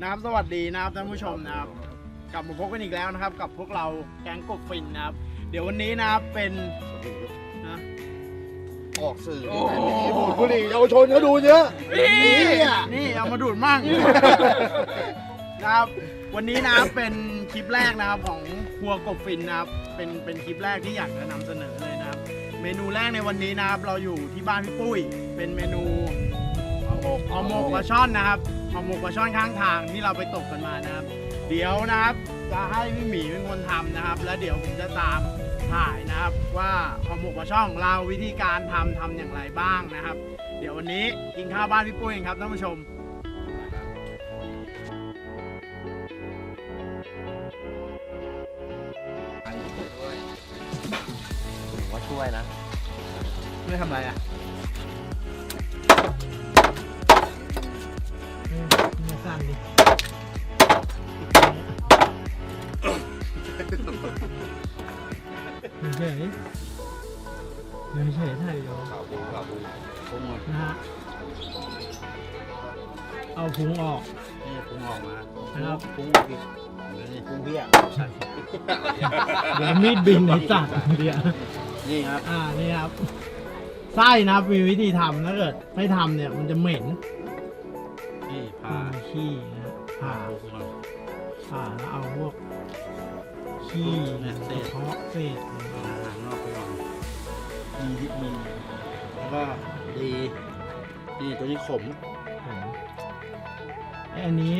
นะครับสวัสดีนะครับท่านผู้ชมนะครับกลับมาพบกันอีกแล้วนะครับ กับพวกเราแก๊งกบฟินนะครับ เดี๋ยววันนี้นะครับเป็นนะออกสื่อโอ้ที่โหไหนไม่มีบุบุหรี่เยาวชนเขาดูเยอะนี่นี่เอามาดูดมั่ง นะครับวันนี้นะครับเป็นคลิปแรกนะครับของครัวกบฟินนะครับ เป็นเป็นคลิปแรกที่อยากจะนำเสนอเลยนะครับ เมนูแรกในวันนี้นะครับ เราอยู่ที่บ้านพี่ปุ้ย เป็นเมนูเอาหมกห่อหมกปลาช่อนนะครับ ห่อหมกปลาช่อนข้างทางที่เราไปตกกันมานะครับ เดี๋ยวนะครับจะให้พี่หมีเป็นคนทำนะครับ แล้วเดี๋ยวผมจะตามถ่ายนะครับ ว่าห่อหมกปลาช่อนของเราวิธีการทำทำอย่างไรบ้างนะครับ เดี๋ยววันนี้กินข้าวบ้านพี่ปุ้ยกันครับท่านผู้ชม ผมว่าช่วยนะ ไม่ทำอะไรอะมา สั่นดิเฉยเฉยถ่ายอยู่ข่าวบุญข่าวบุญพุงนะฮะ เอาพุงออก นี่พุงออกมานะครับพุงออกอีกนี่พุงเพี้ยเดี๋ยวมีดบินในจัดเดี๋ยวนี่ครับ อ่า นี่ครับ ไส้นะครับมีวิธีทำถ้าเกิดไม่ทำเนี่ยมันจะเหม็น นี่ผ่าขี้นะผ่าพุงก่อนผ่าแล้วเอาพวกขี้เศษ เพาะเศษอาหารนอกไปก่อนมีวิตามินแล้วก็ดีนี่ตัวนี้ขมผมไอ้อันนี้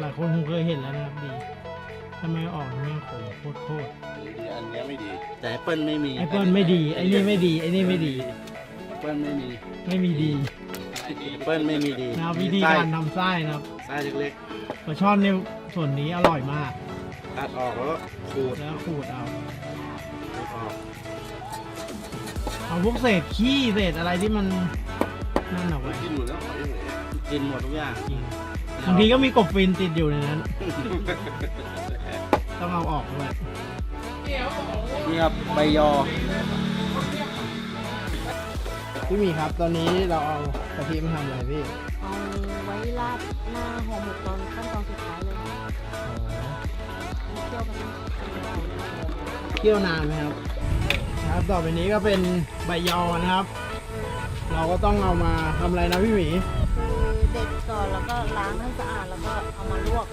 หลายคนคงเคยเห็นแล้วนะครับดีทำไมออกเนี่ยขมโคตรโคตรอันนี้ไม่ดี แต่แอปเปิ้ลไม่มีไอ้เปิ้ลไม่ดีไอ้นี่ไม่ดีไอ้นี่ไม่ดีแอปเปิ้ลไม่มี ไม่มีดี เปิ้ลไม่มีดีนะครับวิมีธีไส้การทำไส้นะครับไส้เล็กปลาช่อนเนี่ยส่วนนี้อร่อยมากๆตัดออกแล้วก็ขูดแล้วขูดเอาขูดออกเอาพวกเศษขี้เศษอะไรที่มันนั่นเอาไว้กินหมดแล้วกินหมดทุกอย่างจริงบางทีก็มีกบฟินติดอยู่ในนั้น ต้องเอาออกด้วย นี่ครับใบยอ พี่หมีครับ ตอนนี้เราเอากะทิมาทำอะไรพี่เอาไว้ราดหน้าห่อหมกตอนขั้นตอนสุดท้ายเลยค่ะเคี่ยวกันนะเคี่ยวนานไหมครับ ครับต่อไปนี้ก็เป็นใบยอนะครับ เราก็ต้องเอามาทำอะไรนะพี่หมีคือเด็ดก่อนแล้วก็ล้างให้สะอาดแล้วก็เอามาลวก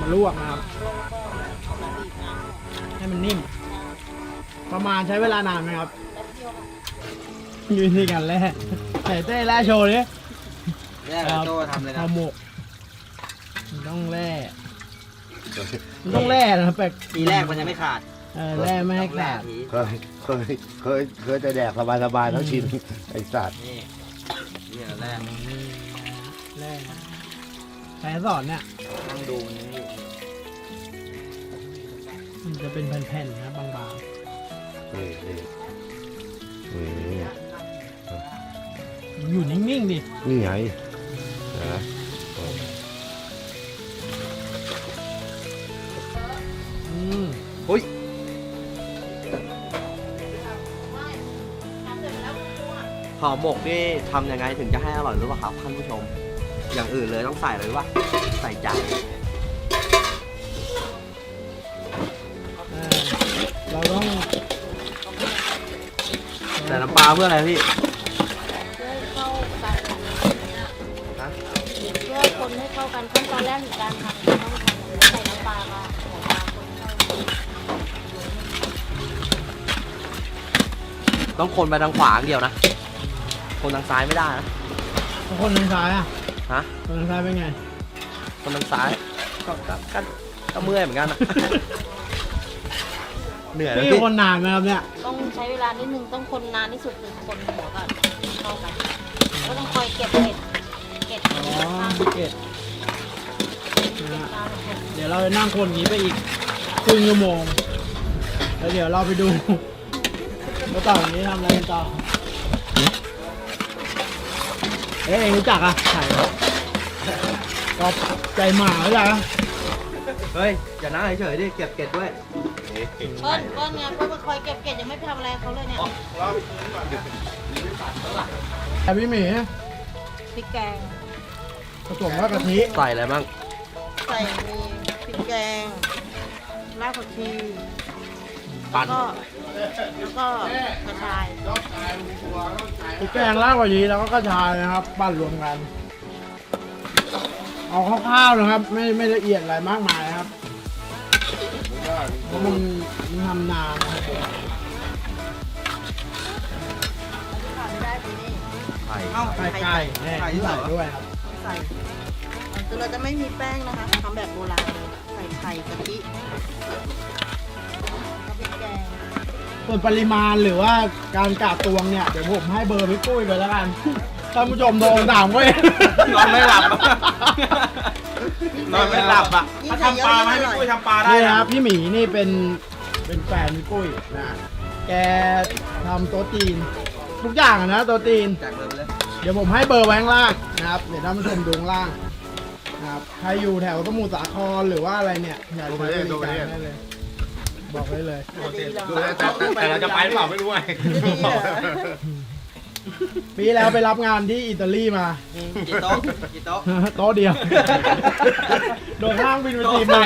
มาลวกนะครับลวกแล้วก็เอามาบีบน้ำออกให้มันนิ่ม ประมาณใช้เวลานานไหมครับแป๊บเดียวค่ะ อยู่ที่กันแล่ใส่เต้แล่โชว์ดิแรกโจทำเลยนะเอาหมกมันต้องแล่มันต้องแล่นะแปลกปีแรกมันยังไม่ขาดเออแล่ไม่ให้ขาดเคยเคยเคยเคยจะแดกสบายสบายๆแล้วชินไอ้สัตว์นี่นี่อันแรกนี่แล่ใครสอนเนี่ย นั่งดูมันนี่อยู่มันจะเป็นแผ่นๆนะบางนี่นี่นี่ๆ อยู่นิ่งๆดิ นี่ไงนะอืมห่อหมกนี่ทำยังไงถึงจะให้อร่อยรู้ป่ะครับท่านผู้ชม อย่างอื่นเลยต้องใส่เลยว่าใส่ใจเออเราต้องแต่น้ำปลาเพื่ออะไรพี่ คนให้เข้ากันขั้นตอนแรกในการทำต้องทำใส่น้ำปลาค่ะหัวปลาคนเข้ากันต้องคนไปทางขวาอย่างเดียวนะ คนทางซ้ายไม่ได้นะ คนทางซ้ายอะฮะ คนทางซ้ายเป็นไง คนทางซ้ายก็ก็ก็ก็เมื่อยเหมือนกันนะ เหนื่อยแล้วพี่พี่คนนานไหมครับเนี่ย ต้องใช้เวลานิดนึงต้องคนนานที่สุดคือคนหัวก่อนเข้ากันก็ต้องคอยเก็บเห็ ดเก็บอ๋อข้างเกตนะฮะตาลงเดี๋ยวเราจะนั่งคนอย่างนี้ไปอีกครึ่งชั่วโมง แล้วเดี๋ยวเราไปดูว่าต่ออย่างนี้ทำอะไรกันต่อเอ๊ะเองรู้จักอะใช่ครับก็ใจหมารู้จักอะเฮ้ย อย่านั่งเฉยๆดิ เก็บเก็บด้วยเปิ้ลเปิ้ลเนี่ยเปิ้ลมาคอยเก็บเก็บยังไม่ไปทำอะไรเขาเลยเนี่ยแต่พี่หมี พริกแกง ผสมกับกะทิใส่อะไรบ้างใส่มีพริกแกงรากผักชีปั่แล้วนก็แล้วก็กระชายพริกแกงรากกว่านี้แล้วก็กระชายนะครับ ปั้นรวมกัน เอาคร่าวๆนะครับ ไม่ไม่ละเอียดอะไรมากมายนะครับเพราะมันมันทำนานนะครับขาดไม่ได้คือนี่ไข่เอ้าไข่ไก่แน่ที่ใส่ด้วยครับ ใส่คือเราจะไม่มีแป้งนะคะทำแบบโบราณเลยใส่ไข่กะทิแล้วพริกแกงส่วนปริมาณหรือว่าการกะตวงเนี่ย เดี๋ยวผมให้เบอร์พี่ปุ้ยไปแล้วกันท่านผู้ชมโดนถามก็เองนอนไม่หลับ นอนไม่หลับอะยิ่งใส่เยอะยิ่งอร่อยนี่นะครับพี่หมีนี่เป็นเป็นแฟนพี่ปุ้ยนะแกทำโต๊ะจีน ทุกอย่างอะนะโต๊ะจีน แจกเลยไปเลย เดี๋ยวผมให้เบอร์ไว้ข้างล่างนะครับ เดี๋ยวท่านผู้ชมดูข้างล่างนะครับใครอยู่แถวสมุทรสาครหรือว่าอะไรเนี่ยอยากจะใช้บริการได้เลย บอกได้เลยจะดีเหรอแต่เราจะไปหรือเปล่าไม่รู้ไงจะดีเหรอปีแล้วไปรับงานที่อิตาลีมา กี่โต๊ะกี่โต๊ะโต๊ะเดียว โดนห้างบินไปทีมใหม่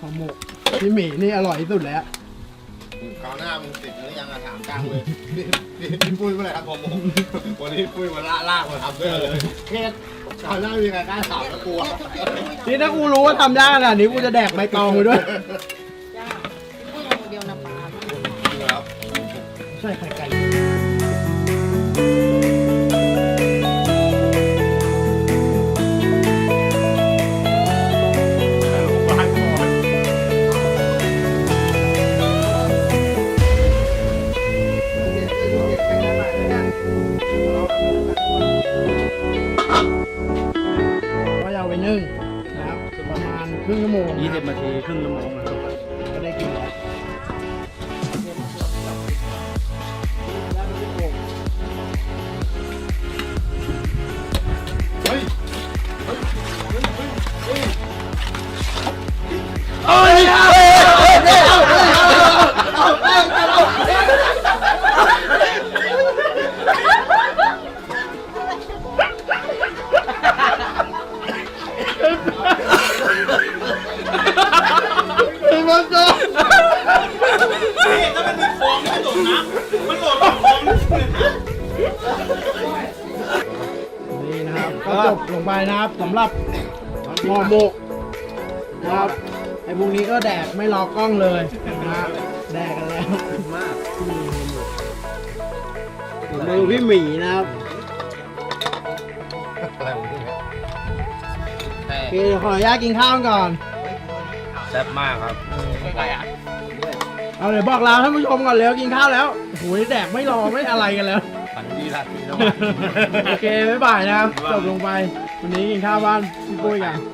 ของหมกพี่หมีนี่อร่อยที่สุดแล้ว คราวหน้ามึงติดหรือยังอะถามกลางเลยพี่ปุ้ยเมื่อไหร่ครับผมวันนี้ปุ้ยมาลากมาทำด้วยเลยแค่คราวหน้ามีใครกล้าถามก็กลัวนี่ถ้ากูรู้ว่าทำได้ขนาดนี้กูจะแดกใบตองไปด้วยย่าพูดอย่างเดียวนะปลา ครับ ใช่ไข่ไก่ก็ ครึ่งชั่วโมงยี่สิบนาทีครึ่งชั่วโมงนะครับก็ได้กินแล้ว คนโดนนี่ถ้ามันมีคลองไม่โดดน้ำมันโดดคลองนี่นะครับก็จบลงไปนะครับสำหรับหมอบุกนะครับไอ้พวกนี้ก็แดกไม่รอกล้องเลยนะะแดกกันแล้วมากมือพี่หมีนะครับโอเคขออนุญาตกินข้าวก่อน ซ่บมากครับเอาเดี๋ยวบอกลาท่านผู้ชมก่อนเร็วกินข้าวแล้วโอ้ยแดกไม่รอไม่อะไรกันแล้ว ฝันดีราตรีแล้วโอเค บ๊ายบายนะครับ จบลงไป วันนี้กินข้าวบ้านพี่ปุ้ยกันแก